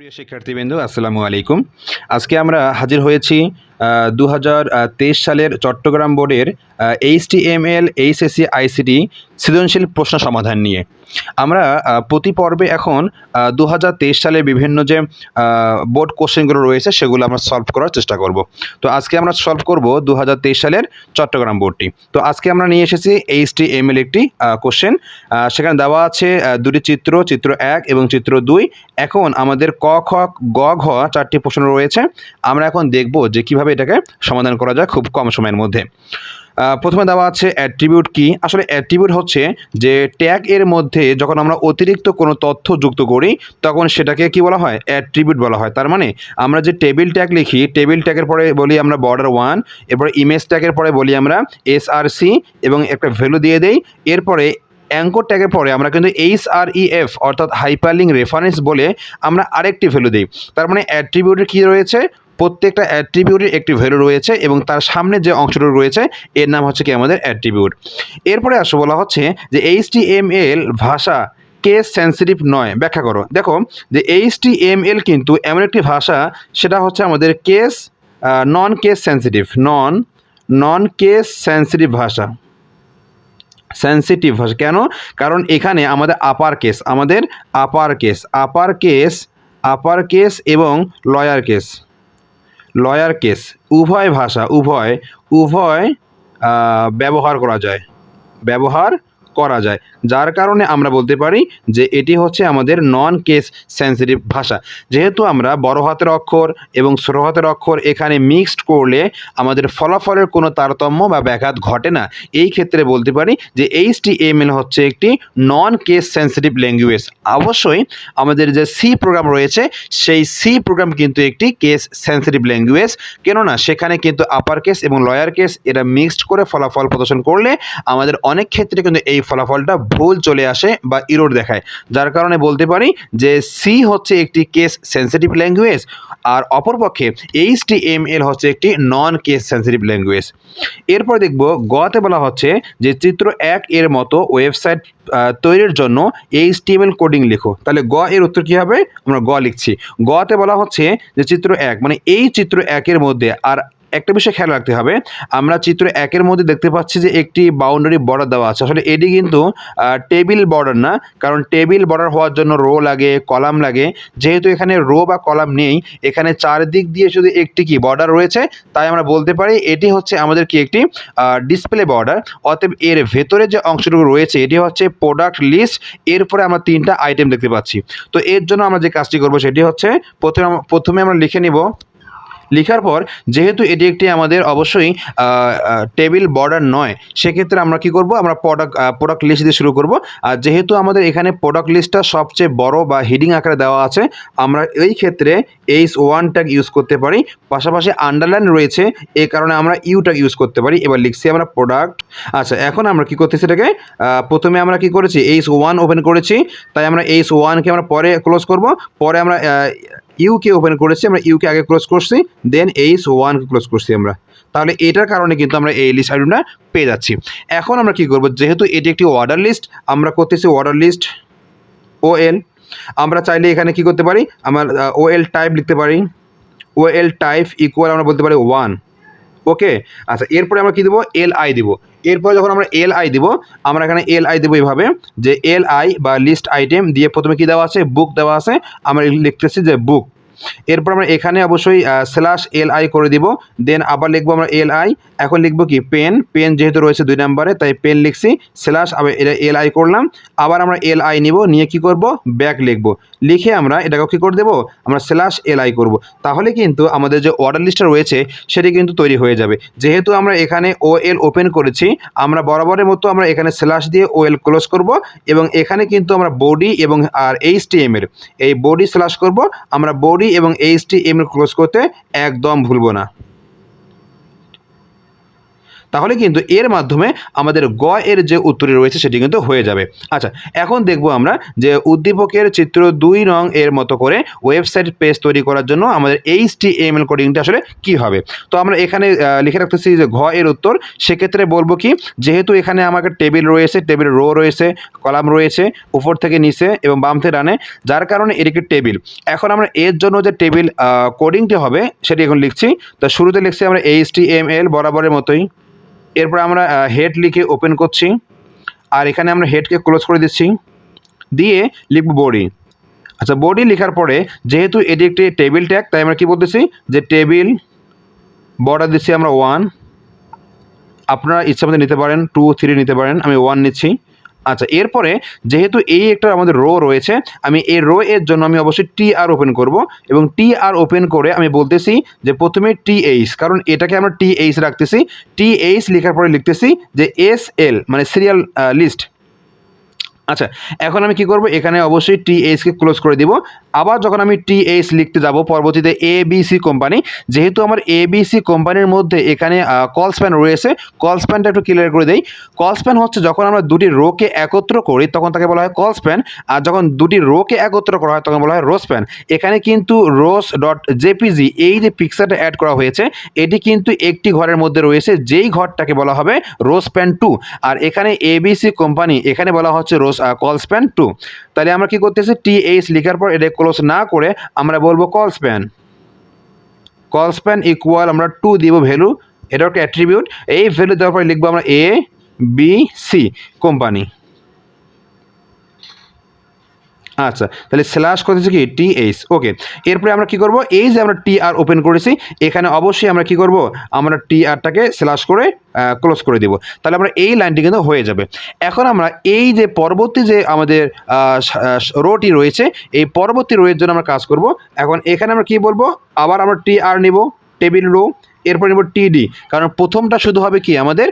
প্রিয় শিক্ষার্থীবৃন্দ আসসালামু আলাইকুম। আজকে আমরা হাজির হয়েছি দু হাজার তেইশ সালের চট্টগ্রাম বোর্ডের H T M HTML HSC ICT সৃজনশীল প্রশ্ন সমাধান নিয়ে। আমরা প্রতি পর্বে এখন দু সালের বিভিন্ন যে বোর্ড কোশ্চেনগুলো রয়েছে সেগুলো আমরা সলভ করার চেষ্টা করব। তো আজকে আমরা সলভ করব দু হাজার তেইশ সালের চট্টগ্রাম বোর্ডটি। তো আজকে আমরা নিয়ে এসেছি এইচটিএমএল একটি কোশ্চেন। সেখানে দেওয়া আছে দুটি চিত্র চিত্র এক এবং চিত্র দুই। এখন আমাদের ক, খ, গ, ঘ চারটি প্রশ্ন রয়েছে। আমরা এখন দেখব যে কীভাবে এটাকে সমাধান করা যায় খুব কম সময়ের মধ্যে। প্রথমে দেওয়া আছে অ্যাট্রিবিউট কি? আসলে অ্যাট্রিবিউট হচ্ছে যে ট্যাগ এর মধ্যে যখন আমরা অতিরিক্ত কোনো তথ্য যুক্ত করি, তখন সেটাকে কি বলা হয়? অ্যাট্রিবিউট বলা হয়। তার মানে আমরা যে টেবিল ট্যাগ লিখি টেবিল ট্যাগের পরে বলি আমরা বর্ডার ওয়ান এরপরে ইমেজ ট্যাগের পরে বলি আমরা এসআরসি এবং একটা ভ্যালু দিয়ে দেই। এরপরে অ্যাঙ্কর ট্যাগের পরে আমরা কিন্তু এইচ আর ই এফ অর্থাৎ হাইপারলিং রেফারেন্স বলে আমরা আরেকটি ভ্যালু দিই। তার মানে অ্যাট্রিবিউটের কী রয়েছে? প্রত্যেকটা অ্যাট্রিবিউটের একটি ভ্যালু রয়েছে এবং তার সামনে যে অংশটুকু রয়েছে, এর নাম হচ্ছে কি আমাদের অ্যাট্রিবিউট এরপরে আসো বলা হচ্ছে যে এইচ ভাষা কেস সেন্সিটিভ নয়। ব্যাখ্যা করো। দেখো যে এইচ কিন্তু এমন একটি ভাষা, সেটা হচ্ছে আমাদের case non case sensitive non non case sensitive ভাষা। সেন্সিটিভ ভাষা। কেন? কারণ এখানে আমাদের আপার কেস আমাদের upper case upper case upper case এবং লয়ার কেস লয়ার কেস। উভয় ভাষা উভয় উভয় ব্যবহার করা যায়। ব্যবহার করা যায়। যার কারণে আমরা বলতে পারি যে এটি হচ্ছে আমাদের নন কেস সেন্সিটিভ ভাষা। যেহেতু আমরা বড় হাতের অক্ষর এবং ছোট হাতের অক্ষর এখানে মিক্সড করলে আমাদের ফলাফলের কোনো তারতম্য বা ব্যাঘাত ঘটে না। এই ক্ষেত্রে বলতে পারি যে এইচ টি এম এল হচ্ছে একটি নন কেস সেন্সিটিভ ল্যাঙ্গুয়েজ অবশ্যই আমাদের যে সি প্রোগ্রাম রয়েছে, সেই সি প্রোগ্রাম কিন্তু একটি কেস সেন্সিটিভ ল্যাঙ্গুয়েজ কেননা সেখানে কিন্তু আপার কেস এবং লয়ার কেস এটা মিক্সড করে ফলাফল প্রদর্শন করলে আমাদের অনেক ক্ষেত্রে কিন্তু এই ফলাফলটা ভুল চলে আসে বা ইরোড দেখায়। যার কারণে বলতে পারি যে সি হচ্ছে একটি কেস সেন্সিটিভ ল্যাঙ্গুয়েজ আর অপরপক্ষে এইচ টি এম এল হচ্ছে একটি নন কেস সেন্সিটিভ ল্যাঙ্গুয়েজ এরপর দেখব গতে বলা হচ্ছে যে চিত্র এক এর মতো ওয়েবসাইট তৈরির জন্য H T M L coding লিখো। তাহলে গ এর উত্তর কী হবে? আমরা গ লিখছি। গতে বলা হচ্ছে যে চিত্র এক মানে এই চিত্র একের মধ্যে আর একটা বিষয় খেয়াল রাখতে হবে। আমরা চিত্র একের মধ্যে দেখতে পাচ্ছি যে একটি বাউন্ডারি বর্ডার দেওয়া আছে। আসলে এটি কিন্তু টেবিল বর্ডার না। কারণ টেবিল বর্ডার হওয়ার জন্য রো লাগে কলাম লাগে। যেহেতু এখানে রো বা কলাম নেই, এখানে চারদিক দিয়ে শুধু একটি কি বর্ডার রয়েছে। তাই আমরা বলতে পারি এটি হচ্ছে আমাদের কি একটি ডিসপ্লে বর্ডার অতএব এর ভেতরে যে অংশটুকু রয়েছে, এটি হচ্ছে প্রোডাক্ট লিস্ট এরপরে আমরা তিনটা আইটেম দেখতে পাচ্ছি। তো এর জন্য আমরা যে কাজটি করব, সেটি হচ্ছে প্রথমে প্রথমে আমরা লিখে নিব লেখার পর, যেহেতু এটি একটি আমাদের অবশ্যই টেবিল বর্ডার নয়, সেক্ষেত্রে আমরা কি করব? আমরা প্রোডাক্ট প্রোডাক্ট লিস্ট দিয়ে শুরু করব। আর যেহেতু আমাদের এখানে প্রোডাক্ট লিস্টটা সবচেয়ে বড় বা হিডিং আকারে দেওয়া আছে, আমরা এই ক্ষেত্রে এইচ ওয়ান ট্যাগ ইউজ করতে পারি। পাশাপাশি আন্ডারলাইন রয়েছে, এ কারণে আমরা ইউ ট্যাগ ইউজ করতে পারি। এবার লিখছি আমরা প্রোডাক্ট আচ্ছা এখন আমরা কি করতেছি এটাকে? প্রথমে আমরা কি করেছি? এইচ ওয়ান ওপেন করেছি। তাই আমরা এইচ ওয়ানকে আমরা পরে ক্লোজ করব। পরে আমরা ইউকে ওপেন করেছি, আমরা ইউকে আগে ক্লোজ করছি দেন এইচ ওয়ানকে ক্লোজ করছি আমরা। তাহলে এটার কারণে কিন্তু আমরা এই লিস্ট আইটেমটা পেয়ে যাচ্ছি। এখন আমরা কি করব? যেহেতু এটি একটি অর্ডার লিস্ট আমরা করতেছি অর্ডার লিস্ট ও এল আমরা চাইলে এখানে কি করতে পারি? আমার ও এল টাইপ লিখতে পারি। ও এল টাইপ ইকুয়াল আমরা বলতে পারি ওয়ান ওকে আচ্ছা এরপরে আমরা কী দেবো? এল আই দিব। এরপরে যখন আমরা এল আই দিব, আমরা এখানে এল আই দেবো এইভাবে যে এল আই বা লিস্ট আইটেম দিয়ে প্রথমে কী দেওয়া আছে? বুক দেওয়া আছে। আমরা লিখতেছি যে বুক এরপর আমরা এখানে অবশ্যই স্ল্যাশ এল আই করে দিব। দেন আবার লিখব আমরা এল আই এখন লিখব কি? পেন পেন যেহেতু রয়েছে দুই নম্বরে, তাই পেন লিখছি। স্ল্যাশ আবার এটা এল আই করলাম। আবার আমরা এল আই নিব। নিয়ে কি করব? ব্যাক লিখব। লিখে আমরা এটাকে কী করে দেবো? আমরা স্ল্যাশ এল আই করব। তাহলে কিন্তু আমাদের যে অর্ডার লিস্টটা রয়েছে, সেটি কিন্তু তৈরি হয়ে যাবে। যেহেতু আমরা এখানে ও এল ওপেন করেছি, আমরা বরাবরের মতো আমরা এখানে স্ল্যাশ দিয়ে ও এল ক্লোজ করব এবং এখানে কিন্তু আমরা বডি এবং আর এইচ টি এম এর এই বডি স্ল্যাশ করব। আমরা বডি এবং এইচ টি এম এর ক্লোজ করতে একদম ভুলবো না। তাহলে কিন্তু এর মাধ্যমে আমাদের গ এর যে উত্তরে রয়েছে সেটি কিন্তু হয়ে যাবে। আচ্ছা এখন দেখব আমরা যে উদ্দীপকের চিত্র দুই নং এর মতো করে ওয়েবসাইট পেজ তৈরি করার জন্য আমাদের এইচ টি এম এল কোডিংটা আসলে কি হবে? তো আমরা এখানে লিখে রাখতেছি যে ঘ এর উত্তর। সেক্ষেত্রে বলব কি, যেহেতু এখানে আমাকে টেবিল রয়েছে, টেবিল রো রয়েছে, কলাম রয়েছে উপর থেকে নিচে এবং বাম থেকে ডানে, যার কারণে একটি টেবিল। এখন আমরা এর জন্য যে টেবিল কোডিংটি হবে সেটি এখন লিখছি। তো শুরুতে লিখছি আমরা এইচ টি এম এল বরাবরের মতোই। এরপর আমরা হেড লিখে ওপেন করছি। আর এখানে আমরা হেডকে ক্লোজ করে দিচ্ছি। দিয়ে লিখব বডি আচ্ছা বডি লেখার পরে যেহেতু এটি একটি টেবিল ট্যাগ তাই আমরা কী বলতেছি? যে টেবিল বর্ডার দিচ্ছি আমরা ওয়ান আপনারা ইচ্ছা মতো নিতে পারেন টু থ্রি নিতে পারেন, আমি ওয়ান নিচ্ছি। আচ্ছা এরপরে যেহেতু এই একটা আমাদের রো রয়েছে, আমি এই রো এর জন্য আমি অবশ্যই টি আর ওপেন করব এবং টি আর ওপেন করে আমি বলতেছি যে প্রথমে টি এইচ কারণ এটাকে আমরা টি এইচ রাখতেছি। টি এইচ লেখার পরে লিখতেছি যে এস এল মানে সিরিয়াল লিস্ট আচ্ছা এখন আমি কি করব? এখানে অবশ্যই টি এইচকে ক্লোজ করে দিব। আবার যখন আমি টি এইচ লিখতে যাব পরবর্তীতে এ বি সি কোম্পানি যেহেতু আমার এ বি সি কোম্পানির মধ্যে এখানে কল স্প্যান রয়েছে কল স্প্যানটা একটু ক্লিয়ার করে দেই। কল স্প্যান হচ্ছে যখন আমরা দুটি রোকে একত্র করি, তখন তাকে বলা হয় কল স্প্যান আর যখন দুটি রোকে একত্র করা হয়, তখন বলা হয় রো স্প্যান এখানে কিন্তু রোস ডট জেপিজি এই যে পিকচারটা অ্যাড করা হয়েছে, এটি কিন্তু একটি ঘরের মধ্যে রয়েছে, যেই ঘরটাকে বলা হবে রোজ প্যান টু আর এখানে এ এবিসি কোম্পানি এখানে বলা হচ্ছে রোজ কল স্প্যান টু তাহলে আমরা কি করতেছি? টি এইচ লিখার পর এটা ক্লোজ না করে আমরা বলব colspan colspan equal আমরা টু দিব ভ্যালু এটা একটা অ্যাট্রিবিউট এই ভ্যালু দেওয়ার পরে লিখব আমরা এ বি সি কোম্পানি আচ্ছা তাহলে স্ল্যাশ করতেছি কি? টি এইচ ওকে এরপরে আমরা কি করব? এই যে আমরা টি আর ওপেন করেছি, এখানে অবশ্যই আমরা কি করব? আমরা টি আরটাকে স্ল্যাশ করে ক্লোজ করে দিব। তাহলে আমরা এই লাইনটি কিন্তু হয়ে যাবে। এখন আমরা এই যে পরবর্তী যে আমাদের রোটি রয়েছে, এই পরবর্তী রোয়ের জন্য আমরা কাজ করব। এখন এখানে আমরা কি বলব? আবার আমরা টি আর নিব টেবিল রো এরপর নেব টিডি কারণ প্রথমটা শুধু হবে কি আমাদের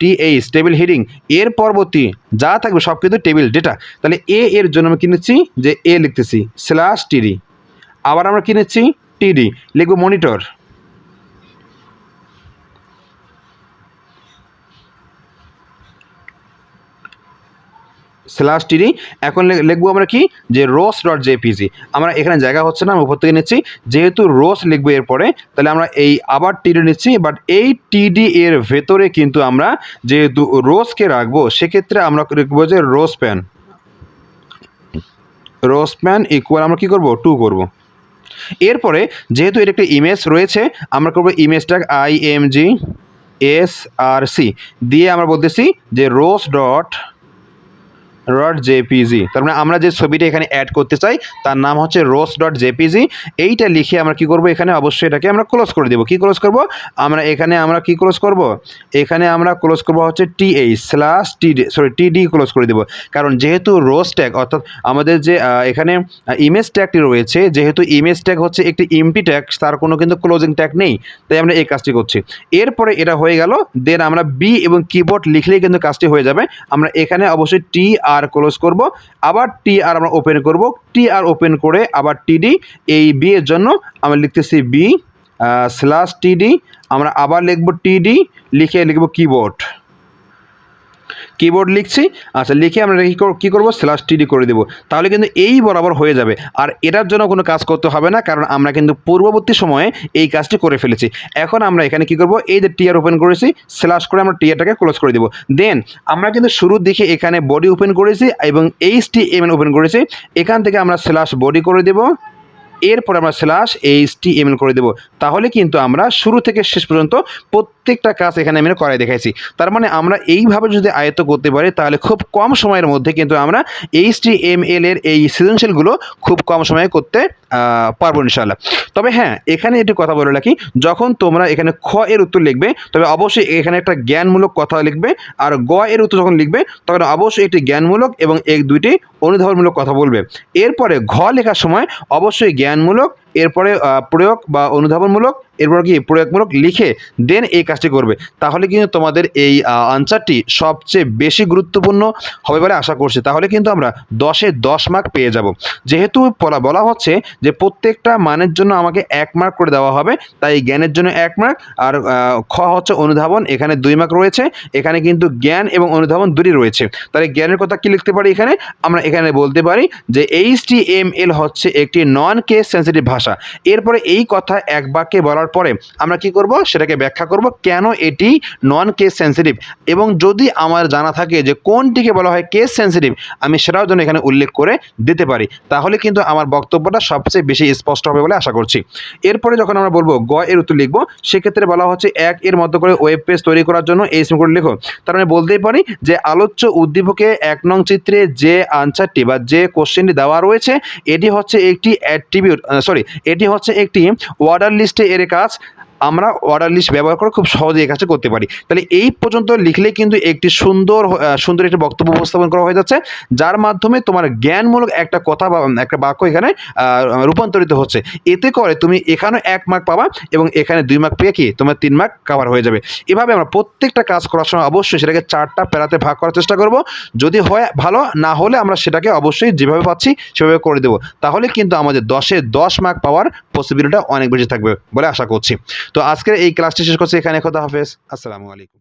টি এইচ টেবিল হিডিং এর পরবর্তী যা থাকবে সব কিন্তু টেবিল ডেটা তাহলে এ এর জন্য আমি কিনেছি যে এ লিখতেছি স্ল্যাশ টিডি আবার আমরা কিনেছি টিডি লিখব মনিটর স্ল্যাশ টিডি এখন লিখব আমরা কি? যে রোস ডট জেপিজি আমরা এখানে জায়গা হচ্ছে না, আমি উপর থেকে নিচ্ছি। যেহেতু রোস লিখব এরপরে, তাহলে আমরা এই আবার টিডি নিচ্ছি বাট এই টিডি এর ভেতরে কিন্তু আমরা যেহেতু রোসকে রাখব, সেক্ষেত্রে আমরা লিখব যে rowspan rowspan equal আমরা কি করব? টু করব। এরপরে যেহেতু এর একটা ইমেজ রয়েছে, আমরা করব ইমেজটা I M G S R C দিয়ে আমরা বলতেছি যে রোজ ডট ডট জেপিজি তার মানে আমরা যে ছবিটা এখানে অ্যাড করতে চাই, তার নাম হচ্ছে রোস ডট জেপিজি এইটা লিখে আমরা কি করব? এখানে অবশ্যই এটাকে আমরা ক্লোজ করে দেবো। কি ক্লোজ করব? আমরা এখানে আমরা কি ক্লোজ করব? এখানে আমরা ক্লোজ করব হচ্ছে T H slash T sorry TD close করে দেবো। কারণ যেহেতু রোজ ট্যাগ অর্থাৎ আমাদের যে এখানে ইমেজ ট্যাগটি রয়েছে, যেহেতু ইমেজ ট্যাগ হচ্ছে একটি ইমটি ট্যাগ তার কোনো কিন্তু ক্লোজিং ট্যাগ নেই। তাই আমরা এই কাজটি করছি। এরপরে এটা হয়ে গেল দেন আমরা বি এবং কিবোর্ড লিখলেই কিন্তু কাজটি হয়ে যাবে। আমরা এখানে অবশ্যই টি আর ক্লোজ করব। আবার টি আর আমরা ওপেন করব। টি আর ওপেন করে আবার টিডি এই বি এর জন্য আমরা লিখতেছি বি স্ল্যাশ টিডি আমরা আবার লিখব টিডি লিখে লিখব কিবোর্ড কিবোর্ড লিখছি আচ্ছা লিখে আমরা কি কর- কি করব? স্ল্যাশ টিডি করে দেবো। তাহলে কিন্তু এই বরাবর হয়ে যাবে। আর এটার জন্য কোনো কাজ করতে হবে না, কারণ আমরা কিন্তু পূর্ববর্তী সময়ে এই কাজটি করে ফেলেছি। এখন আমরা এখানে কি করব? এই যে টিয়ার ওপেন করেছি স্ল্যাশ করে আমরা টিয়ারটাকে ক্লোজ করে দেবো। দেন আমরা কিন্তু শুরুর দিকে এখানে বডি ওপেন করেছি এবং এইচ টি এম ওপেন করেছি। এখান থেকে আমরা স্ল্যাশ বডি করে দেবো। এরপর আমরা স্ল্যাশ এইচ টি এম করে দেবো। তাহলে কিন্তু আমরা শুরু থেকে শেষ পর্যন্ত প্রত্যেকটা কাজ এখানে আমি করাই দেখাইছি। তার মানে আমরা এইভাবে যদি আয়ত্ত করতে পারি, তাহলে খুব কম সময়ের মধ্যে কিন্তু আমরা এইচ টি এম এল এর এই সৃজনশীলগুলো খুব কম সময়ে করতে পারব ইনশাল্লাহ তবে হ্যাঁ এখানে একটি কথা বলে রাখি, যখন তোমরা এখানে খ এর উত্তর লিখবে, তবে অবশ্যই এখানে একটা জ্ঞানমূলক কথা লিখবে, আর গ এর উত্তর যখন লিখবে, তখন অবশ্যই একটি জ্ঞানমূলক এবং এক দুইটি অনুধাবনমূলক কথা বলবে। এরপরে ঘ লেখার সময় অবশ্যই জ্ঞানমূলক এরপরে প্রয়োগ বা অনুধাবনমূলক, এরপর কি, প্রয়োগমূলক লিখে দেন এই কাজটি করবে। তাহলে কিন্তু তোমাদের এই আনসারটি সবচেয়ে বেশি গুরুত্বপূর্ণ হবে বলে আশা করছি। তাহলে কিন্তু আমরা দশে দশ মার্ক পেয়ে যাব। যেহেতু বলা হচ্ছে যে প্রত্যেকটা মানের জন্য আমাকে এক মার্ক করে দেওয়া হবে, তাই জ্ঞানের জন্য এক মার্ক আর খ হচ্ছে অনুধাবন, এখানে দুই মার্ক রয়েছে, এখানে কিন্তু জ্ঞান এবং অনুধাবন দুটি রয়েছে। তাহলে জ্ঞানের কথা কি লিখতে পারি এখানে? আমরা এখানে বলতে পারি যে এইচ টি এম এল হচ্ছে একটি নন কেস সেন্সিটিভ ভাষা। এরপরে এই কথা এক বাক্যে বলার পরে আমরা কি করব? সেটাকে ব্যাখ্যা করব, কেন এটি নন কেস সেন্সিটিভ এবং যদি আমার জানা থাকে যে কোনটিকে বলা হয় কেস সেন্সিটিভ আমি সেটাও যেন এখানে উল্লেখ করে দিতে পারি। তাহলে কিন্তু আমার বক্তব্যটা সবচেয়ে বেশি স্পষ্ট হবে বলে আশা করছি। এরপরে যখন আমরা বলব গ এর উত্তর লিখব, সেক্ষেত্রে বলা হচ্ছে এক এর মতো করে ওয়েব পেজ তৈরি করার জন্য এই করে লিখো। তার মানে বলতেই পারি যে আলোচ্য উদ্দীপকে এক নং চিত্রে যে আনসারটি বা যে কোশ্চেনটি দেওয়া রয়েছে, এটি হচ্ছে একটি অ্যাট্রিবিউট সরি এটি হচ্ছে একটি ওয়ার্ডার লিস্টে এর কাজ। আমরা অর্ডার লিস্ট ব্যবহার করে খুব সহজে এই কাজটা করতে পারি। তাহলে এই পর্যন্ত লিখলে কিন্তু একটি সুন্দর সুন্দর একটি বক্তব্য উপস্থাপন করা হয়ে যাচ্ছে, যার মাধ্যমে তোমার জ্ঞানমূলক একটা কথা বা একটা বাক্য এখানে রূপান্তরিত হচ্ছে। এতে করে তুমি এখানেও এক মার্ক পাবা এবং এখানে দুই মার্ক পেয়ে কি তোমার তিন মার্ক কাভার হয়ে যাবে। এভাবে আমরা প্রত্যেকটা কাজ করার সময় অবশ্যই সেটাকে চারটা প্যারাতে ভাগ করার চেষ্টা করব। যদি হয় ভালো, না হলে আমরা সেটাকে অবশ্যই যেভাবে পাচ্ছি সেভাবে করে দেবো। তাহলে কিন্তু আমাদের দশে দশ মার্ক পাওয়ার পসিবিলিটিটা অনেক বেশি থাকবে বলে আশা করছি। তো আজকের এই ক্লাসটি শেষ করছি। এখানে কথা হাফেজ। আসসালামু আলাইকুম।